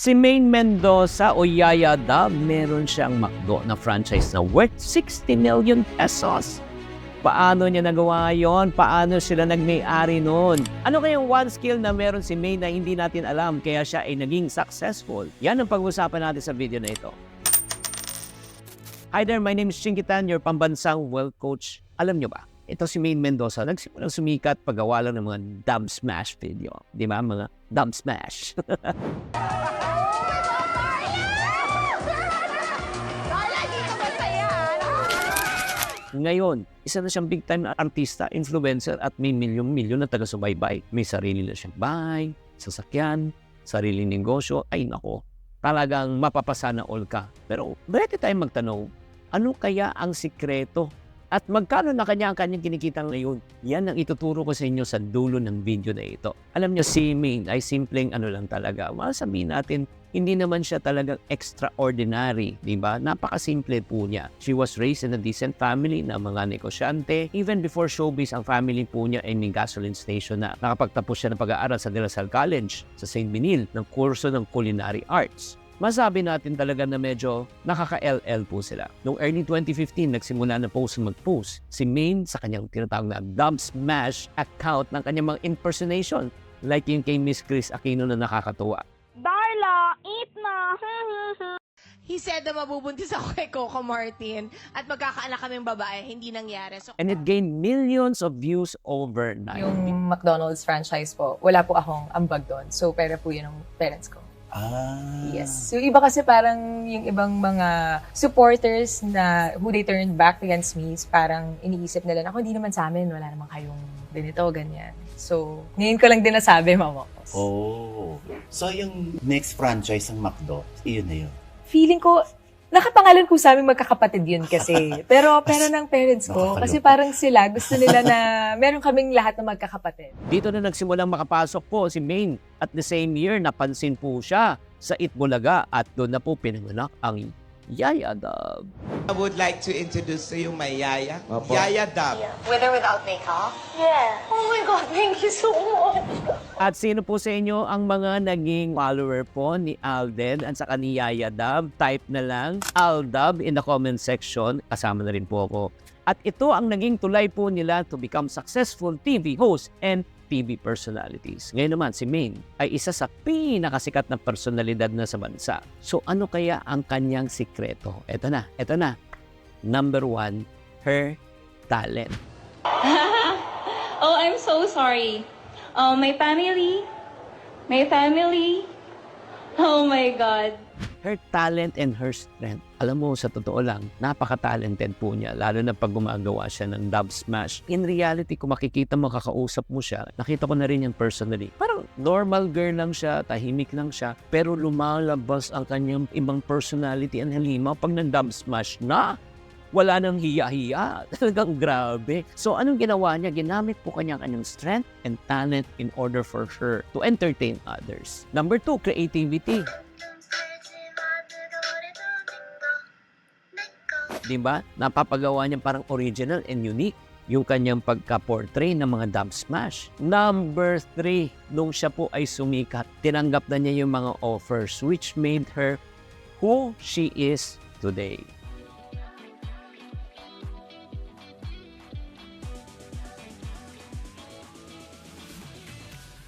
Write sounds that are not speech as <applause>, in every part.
Si Maine Mendoza o Yaya Dab, meron siyang McDo na franchise na worth 60 million pesos. Paano niya nagawa yon? Paano sila nagmay-ari noon? Ano kayang one skill na meron si May na hindi natin alam kaya siya ay naging successful? Yan ang pag-usapan natin sa video na ito. Hi there, my name is Chinkitan, your pambansang well coach. Alam nyo ba, ito si Maine Mendoza, nagsimulang sumikat paggawa lang ng mga dub smash video. Di ba? Mga dub smash. <laughs> Ngayon, isa na siyang big time na artista, influencer at may milyon-milyon na taga-subaybay. May sarili na siyang bahay, sasakyan, sariling negosyo. Ay nako, talagang mapapasa na all ka. Pero pwede tayong magtanong, ano kaya ang sikreto? At magkano na kanya ang kanyang kinikita ngayon? Yan ang ituturo ko sa inyo sa dulo ng video na ito. Alam niyo, si Maine ay simpleng ano lang talaga. Masasabihin natin, hindi naman siya talagang extraordinary, di ba? Napakasimple po niya. She was raised in a decent family na mga negosyante. Even before showbiz, ang family po niya ay may gasoline station na. Nakapagtapos siya ng pag-aaral sa De La Salle College sa St. Benil ng kurso ng culinary arts. Masabi natin talaga na medyo nakaka-LL po sila. Noong early 2015, nagsimula na po sa mag-post si Maine sa kanyang tinatawag na Dub Smash account ng kanyang mga impersonation like yung kay Miss Chris Aquino na nakakatuwa. Eat na. <laughs> He said na mabubuntis ako kay Coco Martin at magkakaanak kaming babae. Hindi nangyari. So, And it gained millions of views overnight. Yung McDonald's franchise po, wala po akong ambag doon. So, pera po yun ng parents ko. Ah. Yes. So, iba kasi parang yung ibang mga supporters na who they turned back against me, parang iniisip nila na, ako hindi naman sa amin, wala naman kayong ganito, ganyan. So, ngayon ko lang din nasabi, mama ko. Oh. So, yung next franchise ng McDo, iyon na yun. Feeling ko, nakapangalan po sa aming magkakapatid yun kasi. <laughs> Pero, pero ng parents ko, kasi parang sila, gusto nila na meron kaming lahat na magkakapatid. Dito na nagsimulang makapasok po si Maine. At the same year, napansin po siya sa Itbulaga at doon na po pinanganak ang Yaya Dub. I would like to introduce to you my Yaya. Yaya Dab. with or without makeup? Yeah. Oh my God, thank you so much. At sino po sa inyo ang mga naging follower po ni Alden at saka ni Yaya Dub? Type na lang Aldub in the comment section. Kasama na rin po ako. At ito ang naging tulay po nila to become successful TV hosts and TV personalities. Ngayon naman, si Maine ay isa sa pinakasikat na personalidad na sa bansa. So ano kaya ang kanyang sikreto? Ito na, ito na. Number one, her talent. <laughs> oh, I'm so sorry. Oh, my family, my family. Oh my God. Her talent and her strength. Alam mo, sa totoo lang, napaka-talented po niya, lalo na pag gumagawa siya ng dub smash. In reality, kung makikita mo, kakausap mo siya, nakita ko na rin yan personally. Parang normal girl lang siya, tahimik lang siya, pero lumalabas ang kanyang ibang personality and halimaw pag ng-dub smash na wala nang hiya-hiya. <laughs> Talagang grabe. So, anong ginawa niya? Ginamit po kanya ang kanyang strength and talent in order for her to entertain others. Number two, creativity. Di ba? Napapagawa niya parang original and unique yung kanyang pagka-portray ng mga dub smash. Number three, nung siya po ay sumikat, tinanggap na niya yung mga offers which made her who she is today.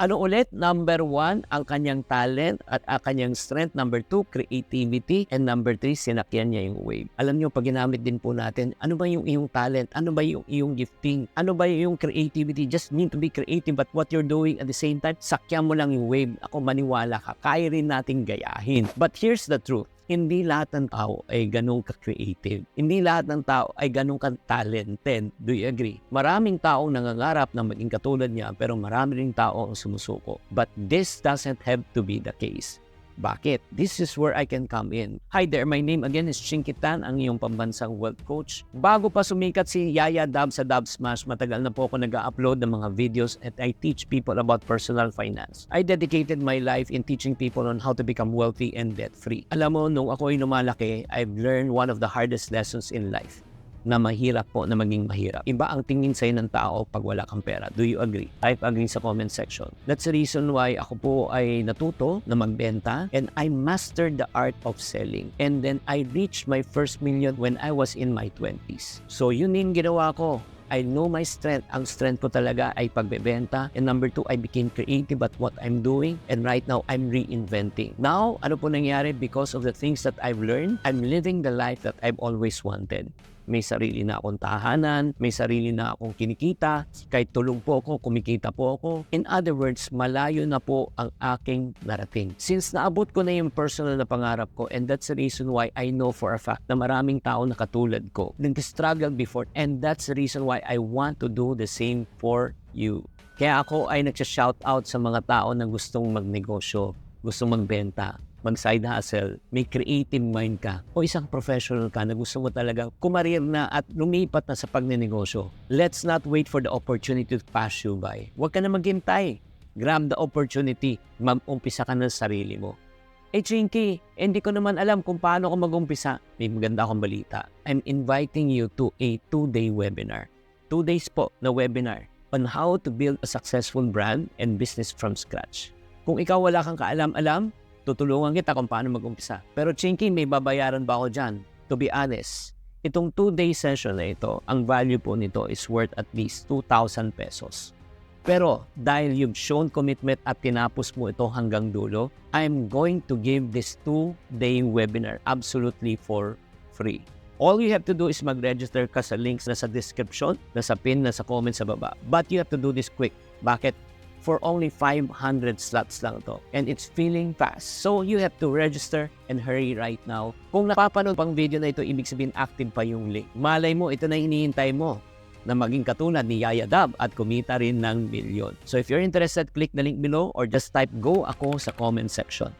Ano ulit? Number one, ang kanyang talent at ang kanyang strength. Number two, creativity. And number three, sinakyan niya yung wave. Alam niyo, pag ginamit din po natin, ano ba yung iyong talent? Ano ba yung iyong gifting? Ano ba yung creativity? Just need to be creative but what you're doing at the same time, sakyan mo lang yung wave. Ako maniwala ka, kaya rin natin gayahin. But here's the truth hindi lahat ng tao ay ganun ka-creative. Hindi lahat ng tao ay ganun ka-talented. Do you agree? Maraming taong nangangarap na maging katulad niya pero marami ring tao ang sumusuko. But this doesn't have to be the case. Bakit? This is where I can come in. Hi there, my name again is Chinkitan, ang iyong pambansang wealth coach. Bago pa sumikat si Yaya Dab sa Dab Smash, matagal na po ako nag-upload ng mga videos at I teach people about personal finance. I dedicated my life in teaching people on how to become wealthy and debt-free. Alam mo, nung ako ay lumalaki, I've learned one of the hardest lessons in life na mahirap po na maging mahirap. Iba ang tingin sa'yo ng tao pag wala kang pera. Do you agree? Type agree sa comment section. That's the reason why ako po ay natuto na magbenta and I mastered the art of selling. And then I reached my first million when I was in my 20s. So yun yung ginawa ko. I know my strength. Ang strength ko talaga ay pagbebenta. And number two, I became creative at what I'm doing. And right now, I'm reinventing. Now, ano po nangyari? Because of the things that I've learned, I'm living the life that I've always wanted. May sarili na akong tahanan, may sarili na akong kinikita, kahit tulong po ako, kumikita po ako. In other words, malayo na po ang aking narating. Since naabot ko na yung personal na pangarap ko, and that's the reason why I know for a fact na maraming tao na katulad ko, nag-struggle before, and that's the reason why I want to do the same for you. Kaya ako ay nagsha-shout out sa mga tao na gustong magnegosyo, gustong magbenta, mag-side hustle, may creative mind ka, o isang professional ka na gusto mo talaga kumarir na at lumipat na sa pagnenegosyo. Let's not wait for the opportunity to pass you by. Huwag ka na maghintay. Grab the opportunity. Mag-umpisa ka sa sarili mo. Eh, Chinky, hindi ko naman alam kung paano ko mag-umpisa. May maganda akong balita. I'm inviting you to a two-day webinar. Two days po na webinar on how to build a successful brand and business from scratch. Kung ikaw wala kang kaalam-alam, tutulungan kita kung paano mag-umpisa. Pero Chinky, may babayaran ba ako dyan? To be honest, itong two-day session na ito, ang value po nito is worth at least 2,000 pesos. Pero dahil you've shown commitment at tinapos mo ito hanggang dulo, I'm going to give this two-day webinar absolutely for free. All you have to do is mag-register ka sa links na sa description, na sa pin, na sa comment sa baba. But you have to do this quick. Bakit? For only 500 slots lang to. And it's filling fast. So you have to register and hurry right now. Kung napapanood pang video na ito, ibig sabihin active pa yung link. Malay mo, ito na hinihintay mo na maging katulad ni Yaya Dab at kumita rin ng milyon. So if you're interested, click the link below or just type go ako sa comment section.